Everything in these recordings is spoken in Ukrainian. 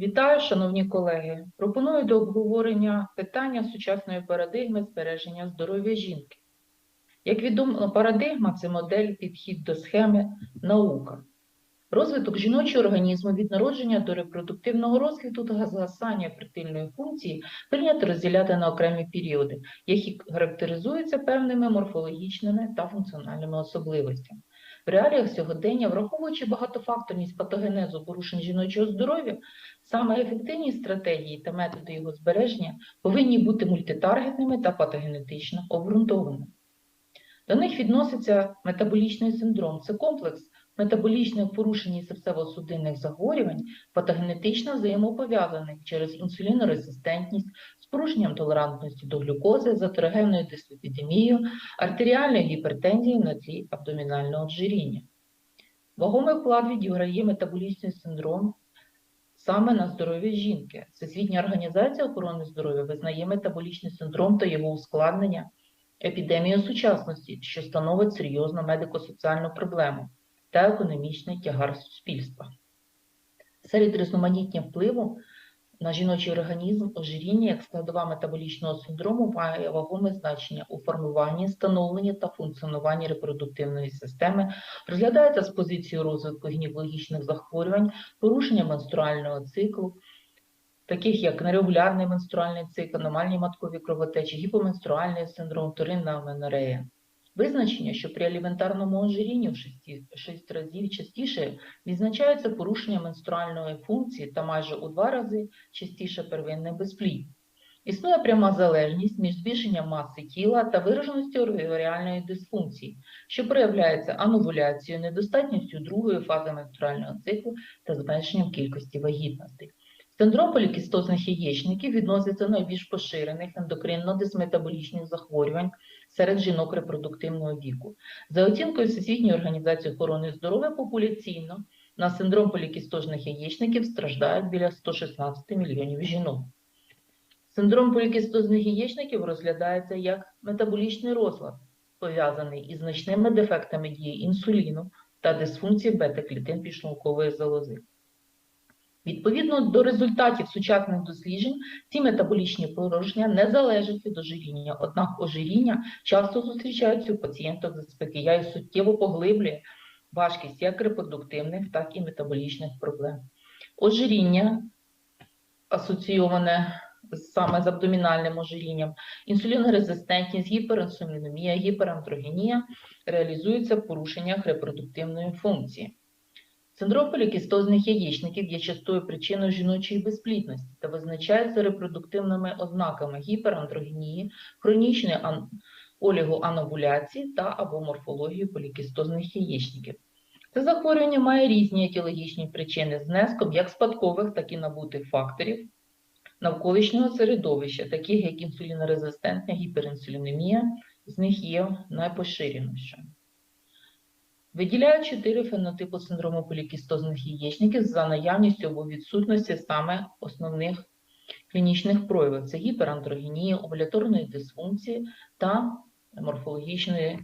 Вітаю, шановні колеги. Пропоную до обговорення питання сучасної парадигми збереження здоров'я жінки. Як відомо, парадигма це модель підхід до схеми наука. Розвиток жіночого організму від народження до репродуктивного розквіту та згасання фертильної функції прийнято розділяти на окремі періоди, які характеризуються певними морфологічними та функціональними особливостями. В реаліях сьогодення, враховуючи багатофакторність патогенезу порушень жіночого здоров'я, саме ефективні стратегії та методи його збереження повинні бути мультитаргетними та патогенетично обґрунтованими. До них відноситься метаболічний синдром. Це комплекс метаболічних порушень серцево-судинних захворювань, патогенетично взаємопов'язаних через інсулінорезистентність, порушенням толерантності до глюкози, з атерогенною дислепідемією, артеріальною гіпертензією на тлі абдомінального ожиріння. Вагомий вклад відіграє метаболічний синдром саме на здоров'я жінки. Всесвітня організація охорони здоров'я визнає метаболічний синдром та його ускладнення епідемією сучасності, що становить серйозну медико-соціальну проблему та економічний тягар суспільства. Серед різноманіття впливу на жіночий організм ожиріння як складова метаболічного синдрому має вагоме значення у формуванні, становленні та функціонуванні репродуктивної системи, розглядається з позиції розвитку гінекологічних захворювань, порушення менструального циклу, таких як нерегулярний менструальний цикл, аномальні маткові кровотечі, гіпоменструальний синдром, вторинна аменорея. Визначення, що при аліментарному ожирінні в 6, 6 разів частіше відзначається порушення менструальної функції та майже у 2 рази частіше первинне безпліддя. Існує пряма залежність між збільшенням маси тіла та вираженістю оваріальної дисфункції, що проявляється ановуляцією, недостатністю другої фази менструального циклу та зменшенням кількості вагітностей. Синдром полікістозних яєчників відноситься найбільш поширених ендокринно-дисметаболічних захворювань серед жінок репродуктивного віку. За оцінкою Всесвітньої організації охорони здоров'я популяційно на синдром полікістозних яєчників страждають біля 116 мільйонів жінок. Синдром полікістозних яєчників розглядається як метаболічний розлад, пов'язаний із значними дефектами дії інсуліну та дисфункції бета-клітин підшлункової залози. Відповідно до результатів сучасних досліджень, ці метаболічні порушення не залежать від ожиріння, однак ожиріння часто зустрічаються у пацієнток з СПКЯ і суттєво поглиблює важкість як репродуктивних, так і метаболічних проблем. Ожиріння асоційоване саме з абдомінальним ожирінням, інсулінорезистентність, гіперінсулінемія, гіперандрогенія реалізуються в порушеннях репродуктивної функції. Синдром полікістозних яєчників є частою причиною жіночої безплідності та визначається репродуктивними ознаками гіперандрогенії, хронічної ан... олігоановуляції та або морфології полікістозних яєчників. Це захворювання має різні етіологічні причини з внеском як спадкових, так і набутих факторів навколишнього середовища, таких як інсулінорезистентна гіперінсулінемія, з них є найпоширенішою. Виділяють чотири фенотипи синдрому полікістозних яєчників за наявністю або відсутності саме основних клінічних проявів. Це гіперандрогенія, овуляторної дисфункції та морфологічної,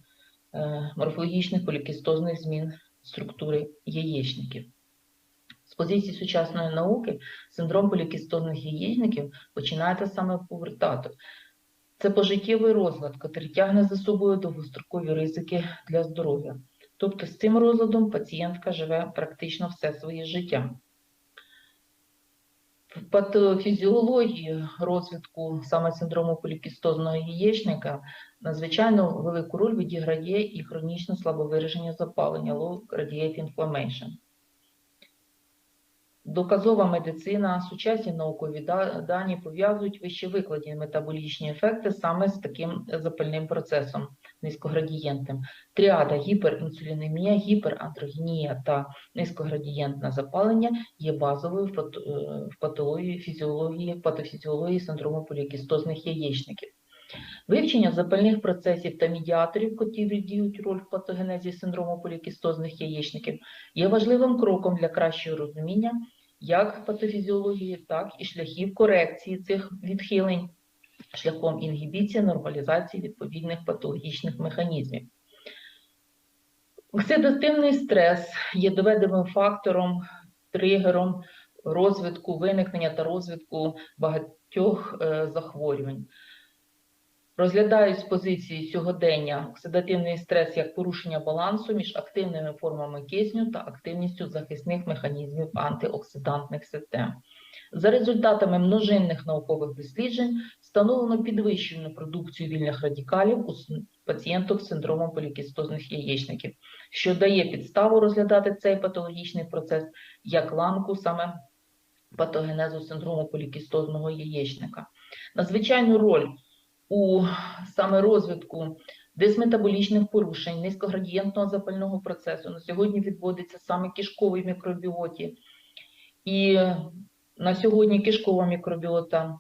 е, морфологічних полікістозних змін структури яєчників. З позиції сучасної науки синдром полікістозних яєчників починається саме в повертату. Це пожиттєвий розлад, який тягне за собою довгострокові ризики для здоров'я. Тобто з цим розладом пацієнтка живе практично все своє життя. В патофізіології розвитку саме синдрому полікістозного яєчника надзвичайно велику роль відіграє і хронічне слабовираження запалення low radiate inflammation. Доказова медицина, сучасні наукові дані пов'язують вище викладені метаболічні ефекти саме з таким запальним процесом низькоградієнтним. Тріада гіперінсулінемія, гіперандрогенія та низькоградієнтне запалення є базовою в патології фізіології, патофізіології синдрому полікістозних яєчників. Вивчення запальних процесів та медіаторів, котрі віддіють роль в патогенезі синдрому полікістозних яєчників, є важливим кроком для кращого розуміння як патофізіології, так і шляхів корекції цих відхилень шляхом інгібіції, нормалізації відповідних патологічних механізмів. Оксидативний стрес є доведеним фактором, тригером розвитку, виникнення та розвитку багатьох е, захворювань. Розглядають з позиції сьогодення оксидативний стрес як порушення балансу між активними формами кисню та активністю захисних механізмів антиоксидантних систем. За результатами множинних наукових досліджень встановлено підвищену продукцію вільних радикалів у пацієнток з синдромом полікістозних яєчників, що дає підставу розглядати цей патологічний процес як ланку саме патогенезу синдрому полікістозного яєчника. Надзвичайну роль у саме розвитку дисметаболічних порушень низькоградієнтного запального процесу на сьогодні відводиться саме кишковій мікробіоті. І на сьогодні кишкова мікробіота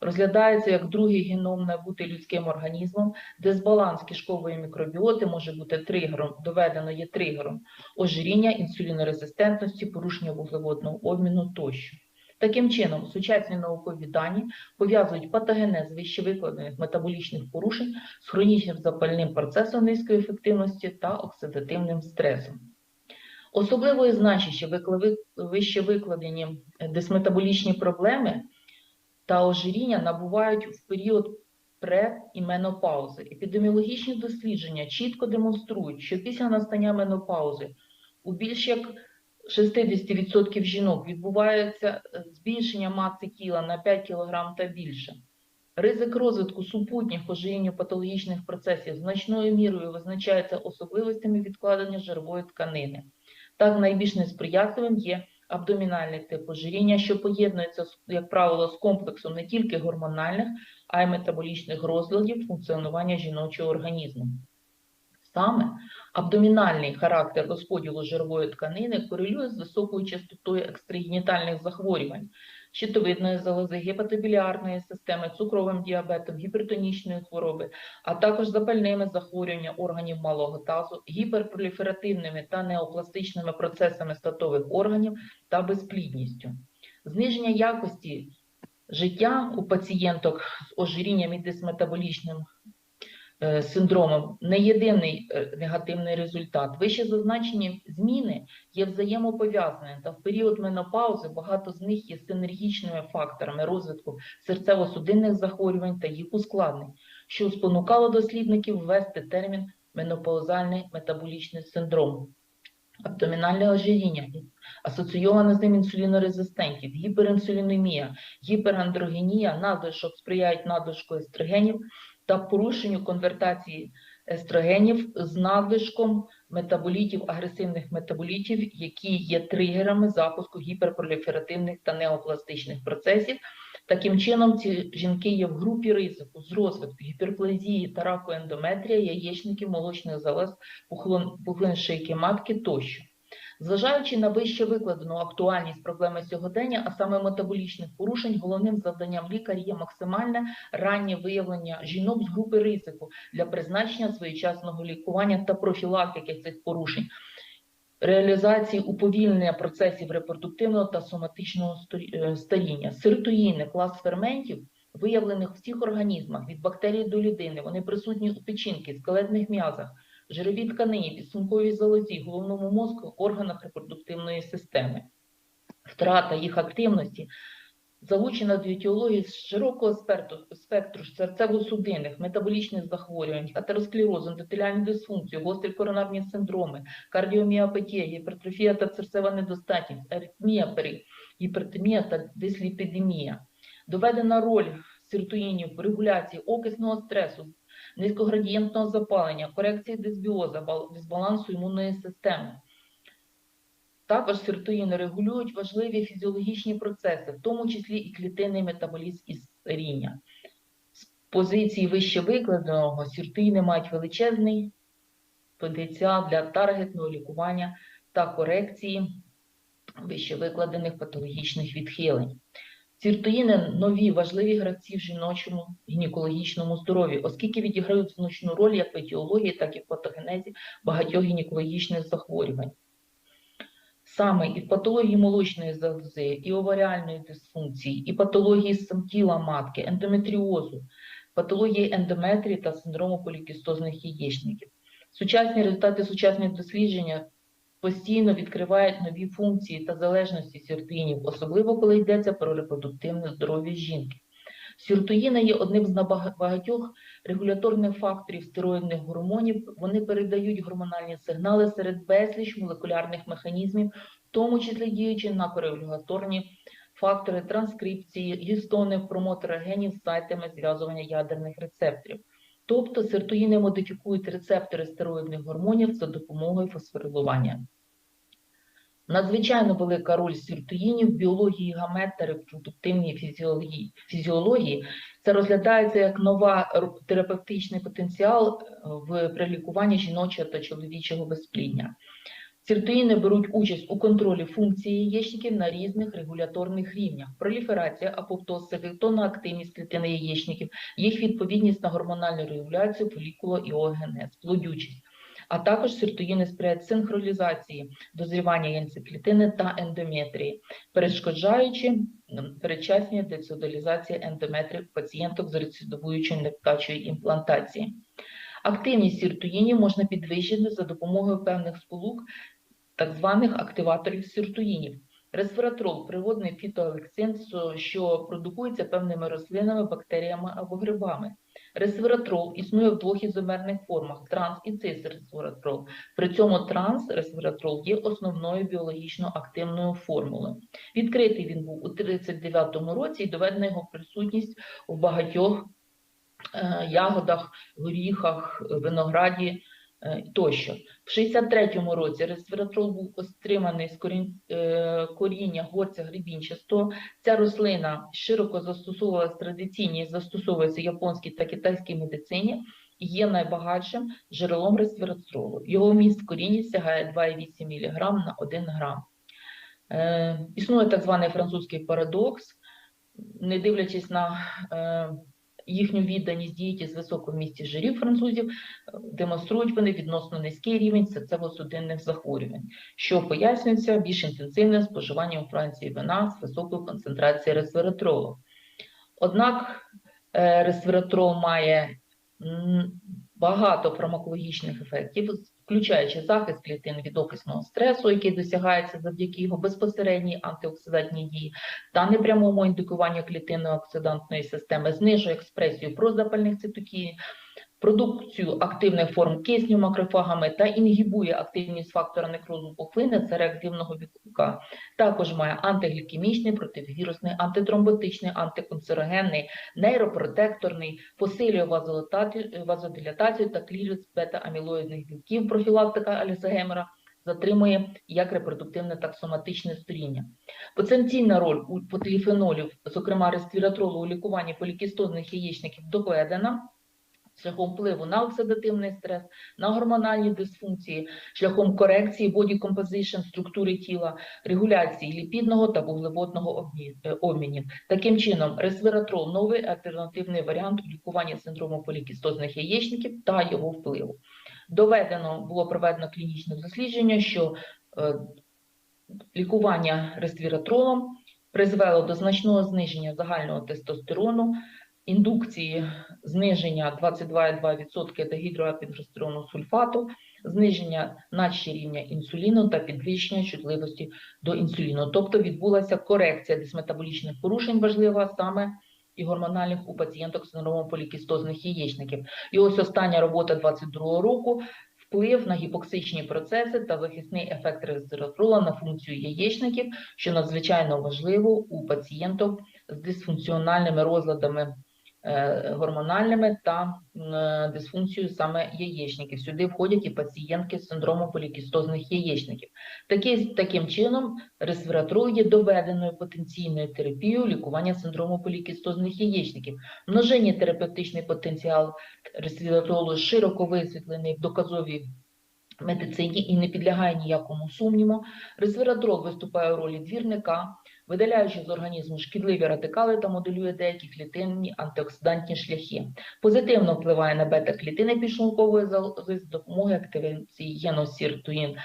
розглядається як другий геном набутий людським організмом. Дисбаланс кишкової мікробіоти може бути тригером, доведено є тригером ожиріння, інсулінорезистентності, порушення вуглеводного обміну тощо. Таким чином, сучасні наукові дані пов'язують патогенез вищевикладених метаболічних порушень з хронічним запальним процесом низької ефективності та оксидативним стресом. Особливої значення вищевикладені дисметаболічні проблеми та ожиріння набувають в період пре і менопаузи. Епідеміологічні дослідження чітко демонструють, що після настання менопаузи у більш як 60% жінок відбувається е, збільшення маси тіла на 5 кг та більше. Ризик розвитку супутніх ожиріння патологічних процесів значною мірою визначається особливостями відкладення жирової тканини. Так, найбільш несприятливим є абдомінальний тип ожиріння, що поєднується, як правило, з комплексом не тільки гормональних, а й метаболічних розладів функціонування жіночого організму. Саме абдомінальний характер розподілу жирової тканини корелює з високою частотою екстрагенітальних захворювань, щитовидної залози, гепатобіліарної системи, цукровим діабетом, гіпертонічної хвороби, а також запальними захворюваннями органів малого тазу, гіперпроліферативними та неопластичними процесами статових органів та безплідністю. Зниження якості життя у пацієнток з ожирінням і дисметаболічним синдромом не єдиний е, негативний результат. Вище зазначені зміни є взаємопов'язаними, та в період менопаузи багато з них є синергічними факторами розвитку серцево-судинних захворювань та їх ускладнень, що спонукало дослідників ввести термін менопаузальний метаболічний синдром. Абдомінальне ожиріння, асоційоване з ним інсулінорезистентність, гіперінсулінемія, гіперандрогенія, надлишок сприяють надлишку естрогенів та порушенню конвертації естрогенів з надлишком метаболітів, агресивних метаболітів, які є тригерами запуску гіперпроліферативних та неопластичних процесів. Таким чином, ці жінки є в групі ризику з розвитку гіперплазії та раку ендометрія, яєчників, молочних залоз, пухлин, шийки матки тощо. Зважаючи на вище викладену актуальність проблеми сьогодення, а саме метаболічних порушень, головним завданням лікаря є максимальне раннє виявлення жінок з групи ризику для призначення своєчасного лікування та профілактики цих порушень, реалізації уповільнення процесів репродуктивного та соматичного е, старіння. Сиротоїни, клас ферментів, виявлених в всіх організмах від бактерій до людини, вони присутні у печінки, скелетних м'язах, жировій тканині, підсумковій залозі, головному мозку, органах репродуктивної системи. Втрата їх активності залучена до етіології з широкого спектру, спектру серцево-судинних, метаболічних захворювань, атеросклерозу, ендотеліальну дисфункцію, гострі коронарні синдроми, кардіоміопатія, гіпертрофія та серцева недостатність, аритмія гіпертемія та дисліпідемія. Доведена роль сиротоїнів в регуляції окисного стресу, низькоградієнтного запалення, корекції дисбіоза, бал- дисбалансу імунної системи. Також сиротоїни регулюють важливі фізіологічні процеси, в тому числі і клітинний метаболізм і старіння. З позиції вище викладеного сиротоїни мають величезний потенціал для таргетного лікування та корекції вище викладених патологічних відхилень. Сіртоїни нові важливі гравці в жіночому гінекологічному здоров'ї, оскільки відіграють значну роль як в етіології, так і в патогенезі багатьох гінекологічних захворювань. Саме і в патології молочної залози, і оваріальної дисфункції, і патології самтіла матки, ендометріозу, патології ендометрії та синдрому полікістозних яєчників. Сучасні результати сучасних дослідження постійно відкривають нові функції та залежності сіртуїнів, особливо коли йдеться про репродуктивне здоров'я жінки. Сіртуїни є одним з набагатьох регуляторних факторів стероїдних гормонів. Вони передають гормональні сигнали серед безліч молекулярних механізмів, в тому числі діючи на корегуляторні фактори транскрипції, гістони, промотори генів з сайтами зв'язування ядерних рецепторів. Тобто сертоїни модифікують рецептори стероїдних гормонів за допомогою фосфорилування. Надзвичайно велика роль сертоїнів в біології гамет та репродуктивній фізіології. фізіології. Це розглядається як нова терапевтичний потенціал е, в прилікуванні жіночого та чоловічого безплідня. Сіртуїни беруть участь у контролі функції яєчників на різних регуляторних рівнях: проліферація, апоптоз, селектонна активність клітини яєчників, їх відповідність на гормональну регуляцію, фолікуло і оогенез, плодючість. А також сіртуїни сприяють синхронізації дозрівання яйцеклітини та ендометрії, перешкоджаючи передчасній децидолізації ендометрів пацієнток з рецидивуючою невдачою імплантації. Активність сіртуїнів можна підвищити за допомогою певних сполук, так званих активаторів сіртуїнів. Ресвератрол природний фітоалексин, що продукується певними рослинами, бактеріями або грибами. Ресвератрол існує в двох ізомерних формах транс і цис-ресвератрол. При цьому транс-ресвератрол є основною біологічно активною формулою. Відкритий він був у 1939 році і доведена його присутність у багатьох е, ягодах, горіхах, винограді тощо. В 63-му році ресвератрол був отриманий з е, коріння горця гребінчастого. Ця рослина широко застосовувалася традиційній, застосовується в японській та китайській медицині є найбагатшим джерелом ресвератролу. Його вміст в корінні сягає 2,8 мг на 1 грам. Е, існує так званий французький парадокс, не дивлячись на е, їхню відданість дієті з високого місці жирів французів, е, демонструють вони відносно низький рівень серцево-судинних захворювань, що пояснюється більш інтенсивним споживанням у Франції вина з високою концентрацією ресвератролу. Однак е, ресвератрол має багато фармакологічних ефектів, включаючи захист клітин від окисного стресу, який досягається завдяки його безпосередній антиоксидантній дії, та непрямому індикуванню клітинної оксидантної системи, знижує експресію прозапальних цитокінів, продукцію активних форм кисню макрофагами та інгібує активність фактора некрозу пухлини це реактивного білка. Також має антиглікемічний, противірусний, антитромботичний, антиканцерогенний, нейропротекторний, посилює вазолатати- вазодилатацію та кліріс бета-амілоїдних білків, профілактика Альцгеймера, затримує як репродуктивне так соматичне старіння. Потенційна роль у поліфенолів, зокрема ресвіратролу у лікуванні полікістозних яєчників, доведена шляхом впливу на оксидативний стрес, на гормональні дисфункції, шляхом корекції body composition структури тіла, регуляції ліпідного та вуглеводного е, обмінів. Таким чином, ресвератрол – новий альтернативний варіант у лікуванні синдрому полікістозних яєчників та його впливу. Доведено було проведено клінічне дослідження, що е, лікування ресвіратролом призвело до значного зниження загального тестостерону, індукції зниження 22,2% дегідроапінпростерону сульфату, зниження наче рівня інсуліну та підвищення чутливості до інсуліну. Тобто відбулася корекція дисметаболічних порушень, важлива саме і гормональних у пацієнток з синдромом полікістозних яєчників. І ось остання робота 22 року вплив на гіпоксичні процеси та захисний ефект резеротрола на функцію яєчників, що надзвичайно важливо у пацієнток з дисфункціональними розладами гормональними та е, дисфункцією саме яєчників. Сюди входять і пацієнтки з синдромом полікістозних яєчників. Такі, таким чином, ресвератрол є доведеною потенційною терапією лікування синдрому полікістозних яєчників. Множинний терапевтичний потенціал ресвератролу широко висвітлений в доказовій медицині і не підлягає ніякому сумніву. Ресвератрол виступає у ролі двірника, видаляючи з організму шкідливі радикали та моделює деякі клітинні антиоксидантні шляхи. Позитивно впливає на бета-клітини підшлункової залози з допомогою активації геносіртуїн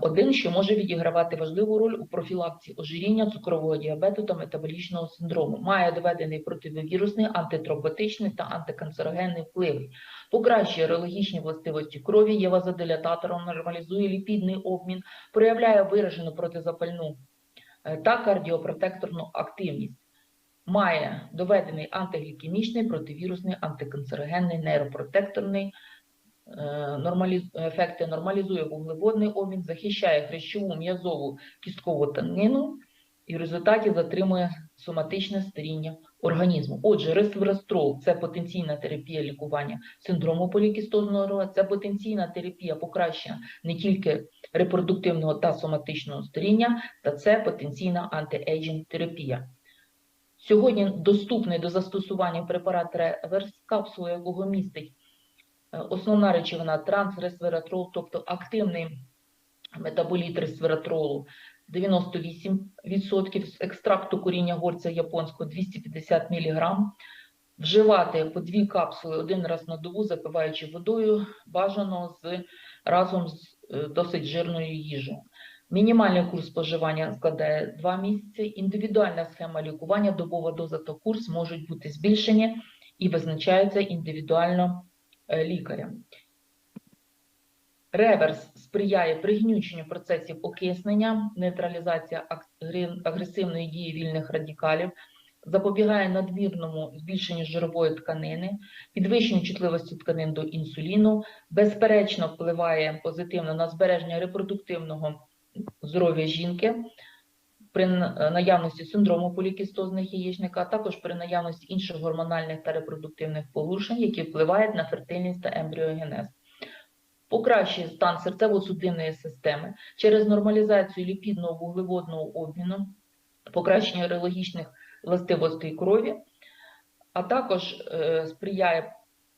Один, що може відігравати важливу роль у профілакції ожиріння, цукрового діабету та метаболічного синдрому. Має доведений противовірусний, антитромботичний та антиканцерогенний впливи. Покращує реологічні властивості крові, є вазодилататором, нормалізує ліпідний обмін, проявляє виражену протизапальну е, та кардіопротекторну активність. Має доведений антиглікемічний, противірусний, антиканцерогенний, нейропротекторний е. Ефекти, нормалізує вуглеводний обмін, захищає хрящову, м'язову, кісткову тканину і в результаті затримує соматичне старіння організму. Отже, ресверастрол – це потенційна терапія лікування синдрому полікістозного рога, це потенційна терапія покращення не тільки репродуктивного та соматичного старіння, та це потенційна антиейджинг терапія. Сьогодні доступний до застосування препарат реверс, капсула якого містить е, основна речовина трансресвератрол, тобто активний метаболіт ресвератролу 98% з екстракту коріння горця японського 250 мг. Вживати по дві капсули один раз на добу, запиваючи водою, бажано з разом з е, досить жирною їжею. Мінімальний курс споживання складає 2 місяці. Індивідуальна схема лікування, добова доза та курс можуть бути збільшені і визначаються індивідуально е, лікарем. Реверс сприяє пригніченню процесів окиснення, нейтралізація агресивної дії вільних радикалів, запобігає надмірному збільшенню жирової тканини, підвищенню чутливості тканин до інсуліну, безперечно впливає позитивно на збереження репродуктивного здоров'я жінки при наявності синдрому полікістозних яєчника, а також при наявності інших гормональних та репродуктивних порушень, які впливають на фертильність та ембріогенез. Покращує стан серцево-судинної системи через нормалізацію ліпідного вуглеводного обміну, покращення реологічних властивостей крові, а також е, сприяє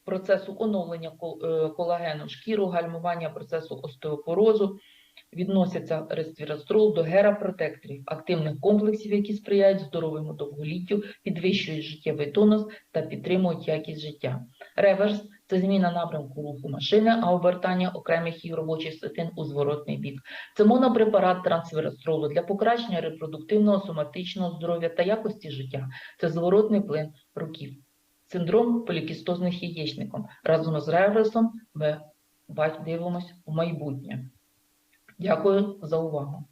процесу оновлення е, колагену шкіру, гальмування процесу остеопорозу, відносяться ресвірастрол до геропротекторів, активних комплексів, які сприяють здоровому довголіттю, підвищують життєвий тонус та підтримують якість життя. Реверс це зміна напрямку руху машини, а обертання окремих її робочих частин у зворотний бік. Це монопрепарат трансферастролу для покращення репродуктивного, соматичного здоров'я та якості життя. Це зворотний плин років. Синдром полікістозних яєчником. Разом з реверсом ми дивимось у майбутнє. Дякую за увагу.